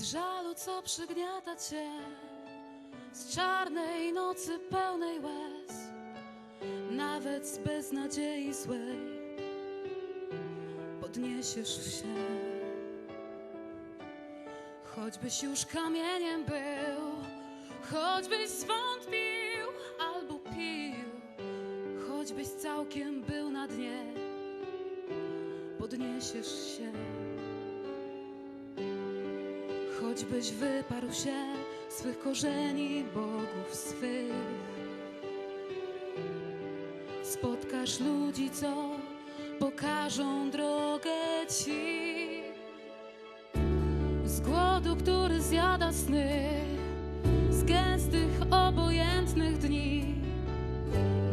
Z żalu, co przygniata cię, z czarnej nocy pełnej łez, nawet z beznadziei złej, podniesiesz się. Choćbyś już kamieniem był, choćbyś zwątpił albo pił, choćbyś całkiem był na dnie, podniesiesz się. Choćbyś wyparł się swych korzeni, bogów swych, spotkasz ludzi, co pokażą drogę ci. Z głodu, który zjada sny, z gęstych, obojętnych dni,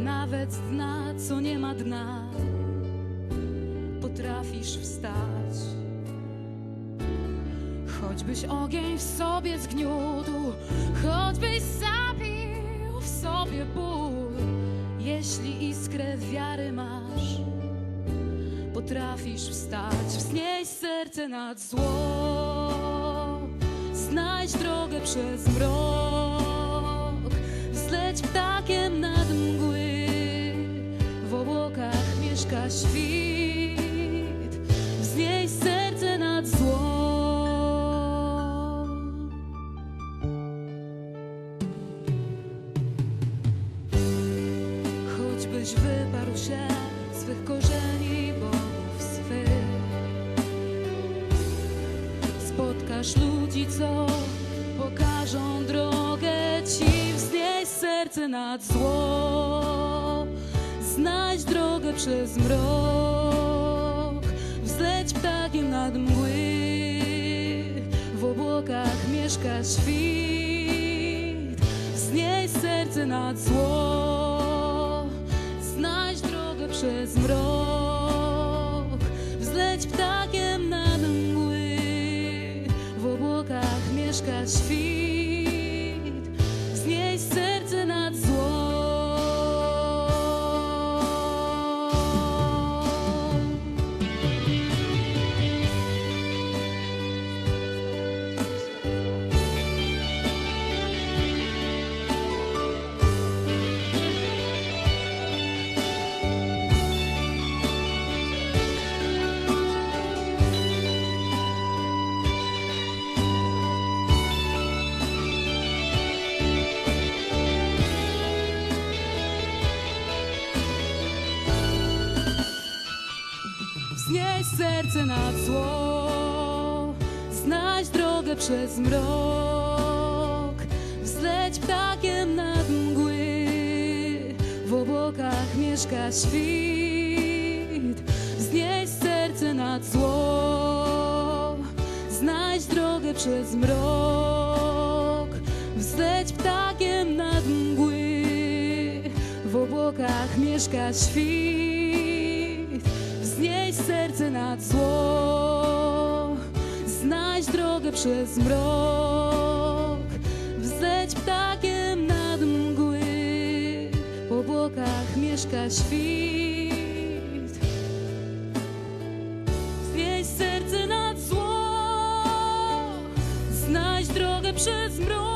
nawet z dna, co nie ma dna, potrafisz wstać. Choćbyś ogień w sobie zgniótł, choćbyś zabił w sobie ból, jeśli iskrę wiary masz, potrafisz wstać, wznieść serce nad zło, znajdź drogę przez mrok, wzleć ptakiem nad mgły, w obłokach mieszka świt, Choćbyś wyparł się swych korzeni bogów swych. Spotkasz ludzi, co pokażą drogę ci Wznieś serce nad zło. Znajdź drogę przez mrok. Wzleć ptakiem nad mgły. W obłokach mieszka świt. Wznieś serce nad zło przez mrok. Wzleć ptakiem Wznieś serce nad zło. Znajdź drogę przez mrok. Wzleć ptakiem nad mgły. W obłokach mieszka świt. Wznieś serce nad zło. Znajdź drogę przez mrok. Wzleć ptakiem nad mgły. W obłokach mieszka świt serce nad zło. Znajdź drogę przez mrok. Wzleć ptakiem nad mgły. W obłokach mieszka świt. Wznieś serce nad zło. Znajdź drogę przez mrok